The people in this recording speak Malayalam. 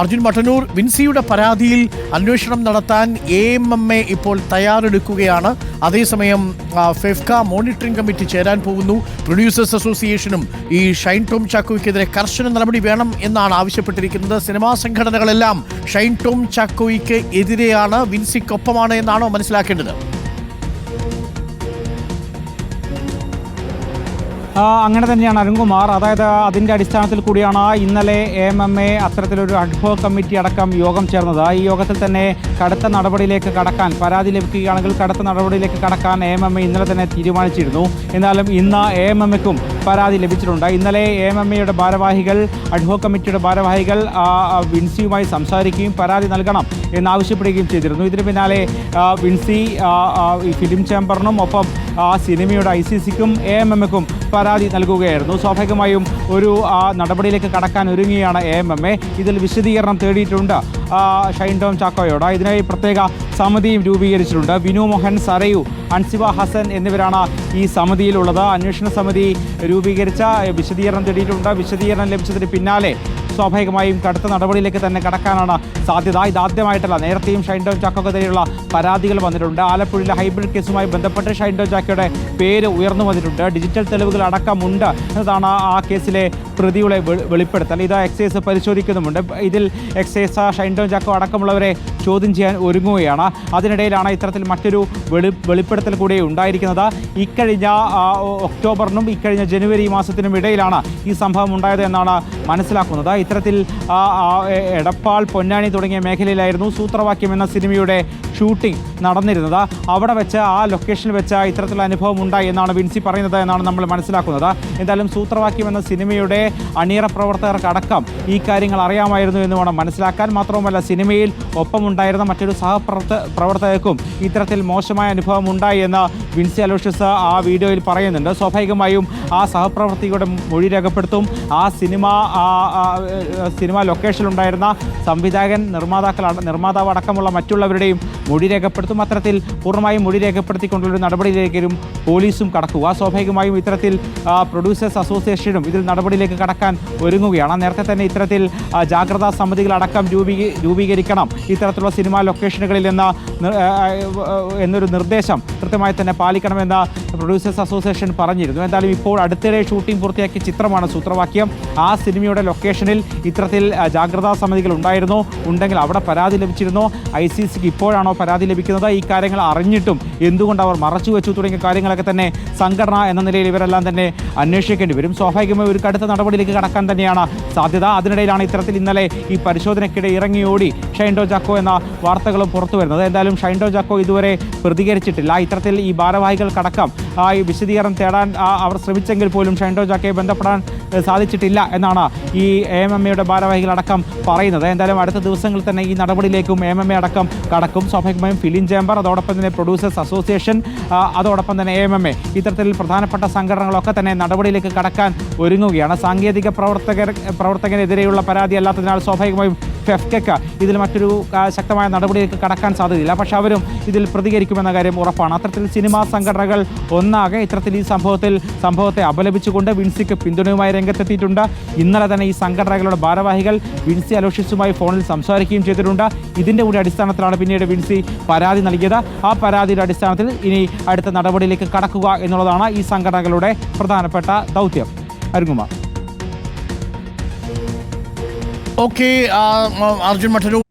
അർജുൻ മട്ടന്നൂർ വിൻസിയുടെ പരാതിയിൽ അന്വേഷണം നടത്താൻ എ എം എം എ ഇപ്പോൾ തയ്യാറെടുക്കുകയാണ്. അതേസമയം ഫെഫ്ക മോണിറ്ററിംഗ് കമ്മിറ്റി ചേരാൻ പോകുന്നു. പ്രൊഡ്യൂസേഴ്സ് അസോസിയേഷനും ഈ ഷൈൻ ടോം ചാക്കോയ്ക്കെതിരെ കർശന നടപടി വേണം എന്നാണ് ആവശ്യപ്പെട്ടിരിക്കുന്നത്. സിനിമാ സംഘടനകളെല്ലാം ഷൈൻ ടോം ചാക്കോയ്ക്ക് എതിരെയാണ് വിൻസിക്കൊപ്പമാണ് എന്നാണോ മനസ്സിലാക്കേണ്ടത്? അങ്ങനെ തന്നെയാണ് അരുൺകുമാർ. അതായത് അതിന്റെ അടിസ്ഥാനത്തിൽ കൂടിയാണ് ഇന്നലെ എ എം എം അത്തരത്തിലൊരു അഡ്ഹോ കമ്മിറ്റി അടക്കം യോഗം ചേർന്നത്. ഈ യോഗത്തിൽ തന്നെ കടുത്ത നടപടിയിലേക്ക് കടക്കാൻ പരാതി ലഭിക്കുകയാണെങ്കിൽ കടുത്ത നടപടിയിലേക്ക് കടക്കാൻ എ എം എം ഇന്നലെ തന്നെ തീരുമാനിച്ചിരുന്നു. എന്നാലും ഇന്ന് എ എം എക്കും പരാതി ലഭിച്ചിട്ടുണ്ട്. ഇന്നലെ എ എം എയുടെ ഭാരവാഹികൾ അഡ്ഹോ കമ്മിറ്റിയുടെ ഭാരവാഹികൾ വിൻസിയുമായി സംസാരിക്കുകയും പരാതി നൽകണം എന്നാവശ്യപ്പെടുകയും ചെയ്തിരുന്നു. ഇതിന് പിന്നാലെ വിൻസി ഫിലിം ചേംബറിനും ഒപ്പം ആ സിനിമയുടെ ഐ സി സിക്കും എ എം എം എക്കും പരാതി നൽകുകയായിരുന്നു. സ്വാഭാവികമായും ഒരു ആ, നടപടിയിലേക്ക് കടക്കാൻ ഒരുങ്ങിയാണ് എ എം എം എ. ഇതിൽ വിശദീകരണം തേടിയിട്ടുണ്ട് ഷൈൻ ടോം ചാക്കോയോട്. ഇതിനായി പ്രത്യേക സമിതിയും രൂപീകരിച്ചിട്ടുണ്ട്. വിനു മോഹൻ സരയു അൻസിബ ഹസൻ എന്നിവരാണ് ഈ സമിതിയിലുള്ളത്. അന്വേഷണ സമിതി രൂപീകരിച്ച വിശദീകരണം തേടിയിട്ടുണ്ട്. വിശദീകരണം ലഭിച്ചതിന് പിന്നാലെ സ്വാഭാവികമായും കടുത്ത നടപടിയിലേക്ക് തന്നെ കടക്കാനാണ് സാധ്യത. ഇതാദ്യമായിട്ടല്ല നേരത്തെയും ഷൈൻ ടോം ചാക്കോക്കെതിരെയുള്ള പരാതികൾ വന്നിട്ടുണ്ട്. ആലപ്പുഴയിലെ ഹൈബ്രിഡ് കേസുമായി ബന്ധപ്പെട്ട് ഷൈൻ ടോം ചാക്കോയുടെ പേര് ഉയർന്നു വന്നിട്ടുണ്ട്. ഡിജിറ്റൽ തെളിവുകൾ അടക്കമുണ്ട് എന്നതാണ് ആ കേസിലെ പ്രതിയുടെ വെളിപ്പെടുത്തൽ. ഇത് എക്സൈസ് പരിശോധിക്കുന്നുമുണ്ട്. ഇതിൽ എക്സൈസ് ഷൈൻ ടോം ചാക്കോ അടക്കമുള്ളവരെ ചോദ്യം ചെയ്യാൻ ഒരുങ്ങുകയാണ്. അതിനിടയിലാണ് ഇത്തരത്തിൽ മറ്റൊരു വെളി വെളിപ്പെടുത്തൽ കൂടി ഉണ്ടായിരിക്കുന്നത്. ഇക്കഴിഞ്ഞ ഒക്ടോബറിനും ഇക്കഴിഞ്ഞ ജനുവരി മാസത്തിനും ഇടയിലാണ് ഈ സംഭവം ഉണ്ടായത് എന്നാണ് മനസ്സിലാക്കുന്നത്. ഇത്തരത്തിൽ എടപ്പാൾ പൊന്നാനി തുടങ്ങിയ മേഖലയിലായിരുന്നു സൂത്രവാക്യം എന്ന സിനിമയുടെ ഷൂട്ടിംഗ് നടന്നിരുന്നത്. അവിടെ വെച്ച് ആ ലൊക്കേഷനിൽ വെച്ച് ഇത്തരത്തിലുള്ള അനുഭവം ഉണ്ടായി എന്നാണ് വിൻസി പറയുന്നത് എന്നാണ് നമ്മൾ മനസ്സിലാക്കുന്നത്. എന്തായാലും സൂത്രവാക്യം എന്ന സിനിമയുടെ അണിയറ പ്രവർത്തകർക്കടക്കം ഈ കാര്യങ്ങൾ അറിയാമായിരുന്നു എന്ന് വേണം മനസ്സിലാക്കാൻ. മാത്രവുമല്ല സിനിമയിൽ ഒപ്പമുണ്ടായിരുന്ന മറ്റൊരു സഹപ്രവർത്ത പ്രവർത്തകർക്കും ഇത്തരത്തിൽ മോശമായ അനുഭവം ഉണ്ടായി എന്ന് വിൻസി അലോഷ്യസ് ആ വീഡിയോയിൽ പറയുന്നുണ്ട്. സ്വാഭാവികമായും ആ സഹപ്രവർത്തകയുടെ മൊഴി രേഖപ്പെടുത്തും. ആ സിനിമ സിനിമ ലൊക്കേഷനിലുണ്ടായിരുന്ന സംവിധായകൻ നിർമ്മാതാക്കൾ നിർമ്മാതാവ് അടക്കമുള്ള മറ്റുള്ളവരുടെയും മൊഴി രേഖപ്പെടുത്തും. അത്തരത്തിൽ പൂർണമായും മൊഴി രേഖപ്പെടുത്തിക്കൊണ്ടുള്ള നടപടിയിലേക്കും പോലീസും കടക്കുക. സ്വാഭാവികമായും ഇത്തരത്തിൽ പ്രൊഡ്യൂസേഴ്സ് അസോസിയേഷനും ഇതിൽ നടപടിയിലേക്ക് കടക്കാൻ ഒരുങ്ങുകയാണ്. നേരത്തെ തന്നെ ഇത്തരത്തിൽ ജാഗ്രതാ സമിതികളടക്കം രൂപീ രൂപീകരിക്കണം. ഇത്തരത്തിലുള്ള സിനിമാ ലൊക്കേഷനുകളിൽ എന്ന എന്നൊരു നിർദ്ദേശം കൃത്യമായി തന്നെ പാലിക്കണമെന്ന് പ്രൊഡ്യൂസേഴ്സ് അസോസിയേഷൻ പറഞ്ഞിരുന്നു. എന്തായാലും ഇപ്പോൾ അടുത്തിടെ ഷൂട്ടിംഗ് പൂർത്തിയാക്കിയ ചിത്രമാണ് സൂത്രവാക്യം. ആ സിനിമയുടെ ലൊക്കേഷനിൽ ഇത്തരത്തിൽ ജാഗ്രതാ സമിതികൾ ഉണ്ടായിരുന്നോ. ഉണ്ടെങ്കിൽ അവിടെ പരാതി ലഭിച്ചിരുന്നോ. ഐ സി സിക്ക് ഇപ്പോഴാണോ പരാതി ലഭിക്കുന്നത്? ഈ കാര്യങ്ങൾ അറിഞ്ഞിട്ടും എന്തുകൊണ്ട് അവർ മറച്ചു വെച്ചു തുടങ്ങിയ കാര്യങ്ങളൊക്കെ തന്നെ സംഘടന എന്ന നിലയിൽ ഇവരെല്ലാം തന്നെ അന്വേഷിക്കേണ്ടി വരും. സ്വാഭാവികമായി ഒരു കടുത്ത നടപടിയിലേക്ക് കടക്കാൻ തന്നെയാണ് സാധ്യത. അതിനിടയിലാണ് ഇത്തരത്തിൽ ഇന്നലെ ഈ പരിശോധനയ്ക്കിടെ ഇറങ്ങിയോടി ഷൈൻഡോ ജാക്കോ എന്ന വാർത്തകളും പുറത്തു വരുന്നത്. എന്തായാലും ഷൈൻഡോ ജാക്കോ ഇതുവരെ പ്രതികരിച്ചിട്ടില്ല. ഇത്തരത്തിൽ ഈ ഭാരവാഹികൾക്കടക്കം ആ ഈ വിശദീകരണം തേടാൻ അവർ ശ്രമിച്ചെങ്കിൽ പോലും ഷൈൻഡോ ജാക്കയെ ബന്ധപ്പെടാൻ സാധിച്ചിട്ടില്ല എന്നാണ് ഈ എ എം എം എയുടെ ഭാരവാഹികളടക്കം പറയുന്നത്. എന്തായാലും അടുത്ത ദിവസങ്ങളിൽ തന്നെ ഈ നടപടിയിലേക്കും എം എം എ അടക്കം കടക്കും. സ്വാഭാവികമായും ഫിലിം ചേംബർ അതോടൊപ്പം തന്നെ പ്രൊഡ്യൂസേഴ്സ് അസോസിയേഷൻ അതോടൊപ്പം തന്നെ എ എം എം എ. ഇത്തരത്തിൽ പ്രധാനപ്പെട്ട സംഘടനകളൊക്കെ തന്നെ നടപടിയിലേക്ക് കടക്കാൻ ഒരുങ്ങുകയാണ്. സാങ്കേതിക പ്രവർത്തകർ പ്രവർത്തകനെതിരെയുള്ള പരാതി അല്ലാത്തതിനാൽ സ്വാഭാവികമായും ഫെഫ്കയ്ക്ക് ഇതിൽ മറ്റൊരു ശക്തമായ നടപടിയിലേക്ക് കടക്കാൻ സാധ്യതയില്ല. പക്ഷേ അവരും ഇതിൽ പ്രതികരിക്കുമെന്ന കാര്യം ഉറപ്പാണ്. അത്തരത്തിൽ സിനിമാ സംഘടനകൾ ഒന്നാകെ ഇത്തരത്തിൽ ഈ സംഭവത്തിൽ സംഭവത്തെ അപലപിച്ചുകൊണ്ട് വിൻസിക്ക് പിന്തുണയുമായി രംഗത്തെത്തിയിട്ടുണ്ട്. ഇന്നലെ തന്നെ ഈ സംഘടനകളുടെ ഭാരവാഹികൾ വിൻസി അലോഷ്യസുമായി ഫോണിൽ സംസാരിക്കുകയും ചെയ്തിട്ടുണ്ട്. ഇതിന്റെ കൂടി അടിസ്ഥാനത്തിലാണ് പിന്നീട് വിൻസി പരാതി നൽകിയത്. ആ പരാതിയുടെ അടിസ്ഥാനത്തിൽ ഇനി അടുത്ത നടപടിയിലേക്ക് കടക്കുക എന്നുള്ളതാണ് ഈ സംഘടനകളുടെ പ്രധാനപ്പെട്ട ദൗത്യം. അരുങ്കുമാർ ഓക്കെ അർജുൻ മട്ടന്നൂർ